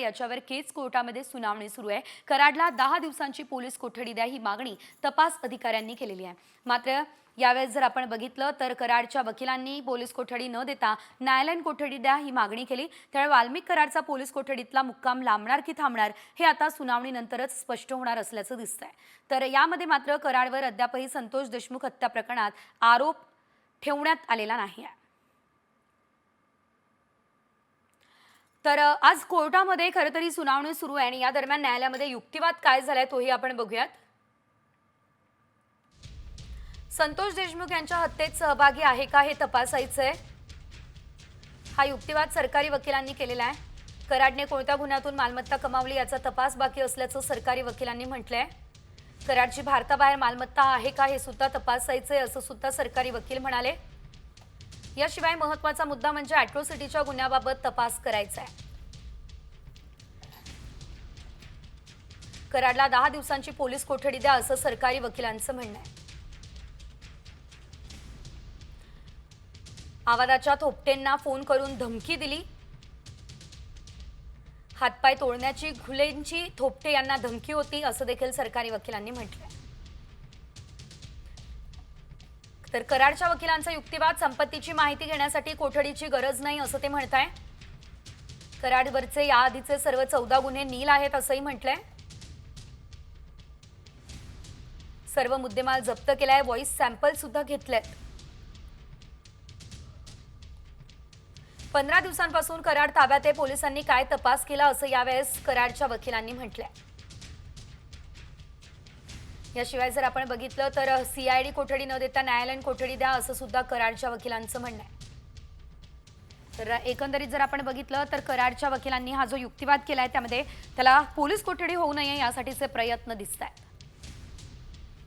याच्यावर केज कोर्टामध्ये सुनावणी सुरू आहे. कराडला दहा दिवसांची पोलीस कोठडी द्या ही मागणी तपास अधिकाऱ्यांनी केलेली आहे. मात्र यावेळेस जर आपण बघितलं तर कराडच्या वकिलांनी पोलीस कोठडी न देता न्यायालयीन कोठडी द्या ही मागणी केली. त्यामुळे वाल्मिक कराडचा पोलीस कोठडीतला मुक्काम लांबणार की थांबणार हे आता सुनावणीनंतरच स्पष्ट होणार असल्याचं दिसतंय. तर यामध्ये मात्र कराडवर अद्यापही संतोष देशमुख हत्या प्रकरणात आरोप ठेवण्यात आलेला नाही आहे. तर आज कोर्टामध्ये खरं तरी सुनावणी सुरू आहे आणि या दरम्यान न्यायालयामध्ये युक्तिवाद काय झालाय तोही आपण बघूयात. संतोष देशमुख यांच्या हत्येत सहभागी आहे का हे तपासायचं आहे हा युक्तिवाद सरकारी वकिलांनी केलेला आहे. कराडने कोणत्या गुन्ह्यातून मालमत्ता कमावली याचा तपास बाकी असल्याचं सरकारी वकिलांनी म्हटलंय. कराडची भारताबाहेर मालमत्ता आहे का हे सुद्धा तपासायचंय असं सुद्धा सरकारी वकील म्हणाले. याशिवाय महत्त्वाचा मुद्दा म्हणजे अॅट्रोसिटीच्या गुन्ह्याबाबत तपास करायचा आहे. कराडला दहा दिवसांची पोलीस कोठडी द्या असं सरकारी वकिलांचं म्हणणं आहे. आवाजाच्या थोपटेंना फोन करून धमकी दिली. हातपाय तोडण्याची घुलेंची थोपटे यांना धमकी होती असं देखील सरकारी वकिलांनी म्हटलंय. तर कराडच्या वकिलांचा युक्तिवाद संपत्तीची माहिती घेण्यासाठी कोठडीची गरज नाही असं ते म्हणताय. कराडवरचे याआधीचे सर्व चौदा गुन्हे नील आहेत असंही म्हटलंय. सर्व मुद्देमाल जप्त केलाय व्हॉइस सॅम्पल सुद्धा घेतलेत. पंधरा दिवसांपासून कराड ताब्यात आहे पोलिसांनी काय तपास केला असं यावेळेस कराडच्या वकिलांनी म्हटलंय. याशिवाय जर आपण बघितलं तर सीआयडी कोठडी न देता न्यायालयीन कोठडी द्या असं सुद्धा कराडच्या वकिलांचं म्हणणं आहे. तर एकंदरीत जर आपण बघितलं तर कराडच्या वकिलांनी हा जो युक्तिवाद केला आहे त्यामध्ये त्याला पोलीस कोठडी होऊ नये यासाठीचे प्रयत्न दिसत आहेत